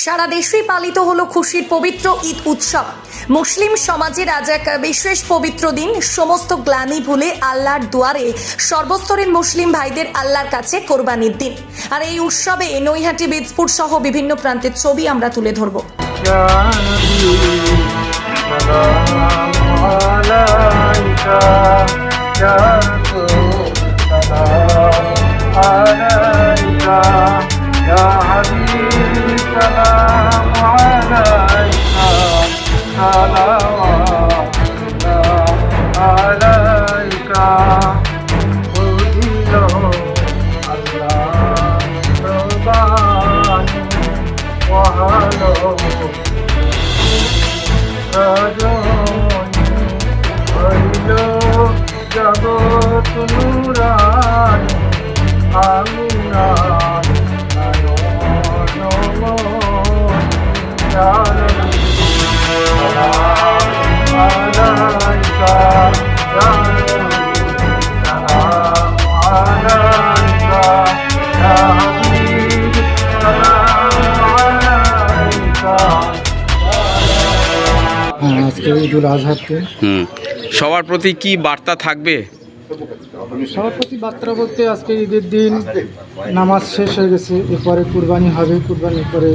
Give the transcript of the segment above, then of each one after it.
সারা দেশেই পালিত হলো খুশির পবিত্র ঈদ উৎসব মুসলিম সমাজের আজ এক বিশেষ পবিত্র দিন সমস্ত গ্লানি ভুলে আল্লাহর দুয়ারে সর্বস্তরের মুসলিম ভাইদের আল্লাহর কাছে কোরবানির দিন আর এই উৎসবে নৈহাটি বীজপুর সহ বিভিন্ন প্রান্তের ছবি আমরা তুলে ধরবো يا نبي والسلام عليك صلواتنا عليك قدير الله رضاني وهلو رجوني ويلو جبتني আজকে ঈদুল হুম। সবার প্রতি কি বার্তা থাকবে? সবার প্রতি বার্তা বলতে আজকে ঈদের দিন নামাজ শেষ হয়ে গেছে এরপরে কুরবানি হবে কুরবানির পরে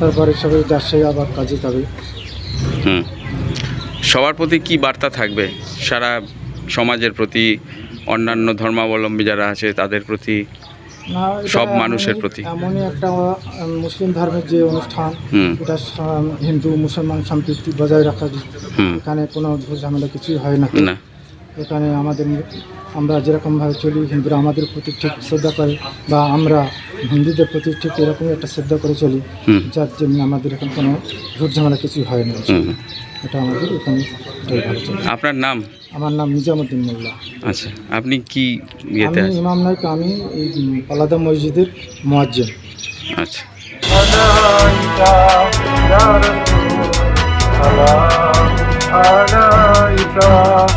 তারপরে সবাই যাচ্ছে আবার কাজে যাবে। হুম। সবার প্রতি কি বার্তা থাকবে? সারা সমাজের প্রতি অন্যান্য ধর্মাবলম্বী যারা আছে তাদের প্রতি সব মানুষের প্রতি। এমনই একটা মুসলিম ধর্মের যে অনুষ্ঠান এটা হিন্দু মুসলমান সম্পৃক্তি বজায় রাখা এখানে কোনো ঝামেলা কিছুই হয় না। না। এখানে আমাদের আমরা যেরকমভাবে চলি হিন্দুরা আমাদের প্রতি ঠিক শ্রদ্ধা করে বা আমরা হিন্দুদের প্রতি ঠিক এরকমই একটা শ্রদ্ধা করে চলি হুম। যার জন্য আমাদের এখানে কোনো ঝুট ঝামেলা কিছুই হয় না হুম হুম। এটা আমাদের এখানে এটাই ভালো চলে আপনার নাম আমার নাম নিজামুদ্দিন মোল্লা আচ্ছা আপনি কি ইয়েতে আমি আছেন ইমাম নায়ক আমি এই আলাদা মসজিদের মোয়াজ্জেম আচ্ছা عليك